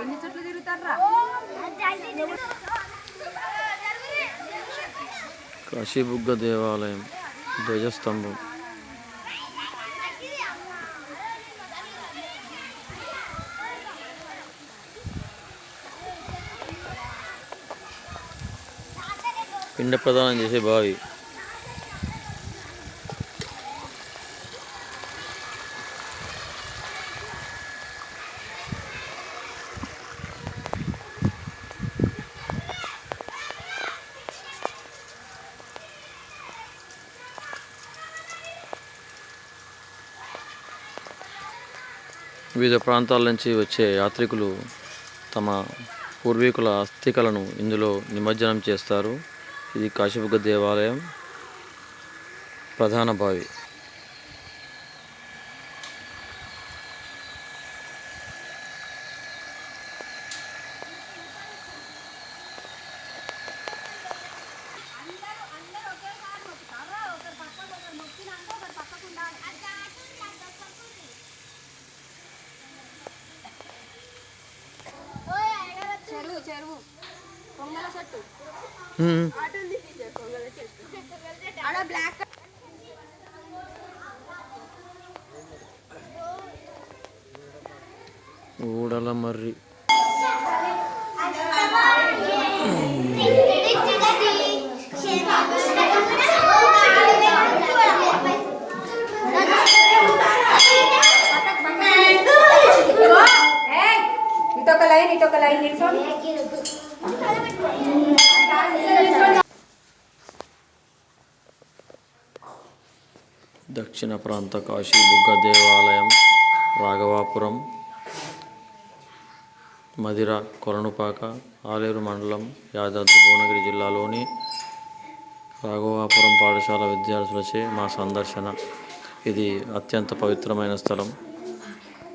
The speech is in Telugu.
ఎన్ని చుట్లు తిరుగుతారా కాశీబుగ్గ దేవాలయం ధ్వజస్తంభం. పిండ ప్రదానం చేసే బావి. వివిధ ప్రాంతాల నుంచి వచ్చే యాత్రికులు తమ పూర్వీకుల అస్థికలను ఇందులో నిమజ్జనం చేస్తారు. ఇది కాశీబుగ్గ దేవాలయం ప్రధాన బావి. చెరువు చెరువు పొంగల చెట్టు హ్మ్. ఆడ బ్లాక్ ఊడల మర్రి లైన్ ఇటు ఒక లైన్ నిల్చోండి దక్షిణ ప్రాంత కాశీ బుగ్గ దేవాలయం రాఘవాపురం మదిర కొరణుపాక ఆలేరు మండలం యాదాద్రి భువనగిరి జిల్లాలోని రాఘవాపురం పాఠశాల విద్యార్థులచే మా సందర్శన. ఇది అత్యంత పవిత్రమైన స్థలం.